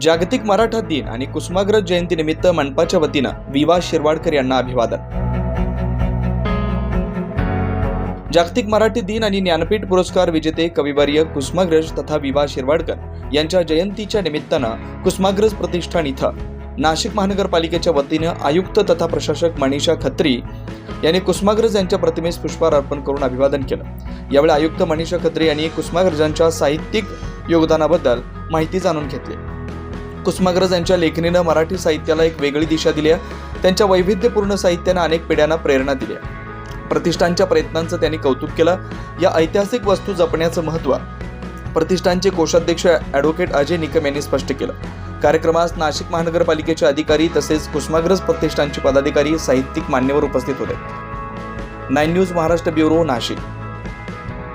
जागतिक मराठा दिन आणि कुसुमाग्रज जयंतीनिमित्त मनपाच्या वतीनं विवा शिरवाडकर यांना अभिवादन. जागतिक मराठी दिन आणि ज्ञानपीठ पुरस्कार विजेते कविवर्य कुसुमाग्रज तथा विवा शिरवाडकर यांच्या जयंतीच्या निमित्तानं कुसुमाग्रज प्रतिष्ठान इथं. नाशिक महानगरपालिकेच्या वतीनं आयुक्त तथा प्रशासक मनीषा खत्री यांनी कुसुमाग्रज यांच्या प्रतिमेस पुष्पहार अर्पण करून अभिवादन केलं. यावेळी आयुक्त मनीषा खत्री यांनी कुसुमाग्रजांच्या साहित्यिक योगदानाबद्दल माहिती जाणून घेतली. कुसुमाग्रज यांच्या लेखणीनं मराठी साहित्याला एक वेगळी दिशा दिली आहे. त्यांच्या वैविध्यपूर्ण साहित्यानं अनेक पिढ्यांना प्रेरणा दिली आहे. प्रतिष्ठानच्या प्रयत्नांचं त्यांनी कौतुक केलं. या ऐतिहासिक वस्तू जपण्याचं महत्त्व प्रतिष्ठानचे कोषाध्यक्ष ॲडव्होकेट अजय निकम यांनी स्पष्ट केलं. कार्यक्रमास नाशिक महानगरपालिकेचे अधिकारी तसेच कुसुमाग्रज प्रतिष्ठानचे पदाधिकारी साहित्यिक मान्यवर उपस्थित होते. Nine news Maharashtra bureau Nashik.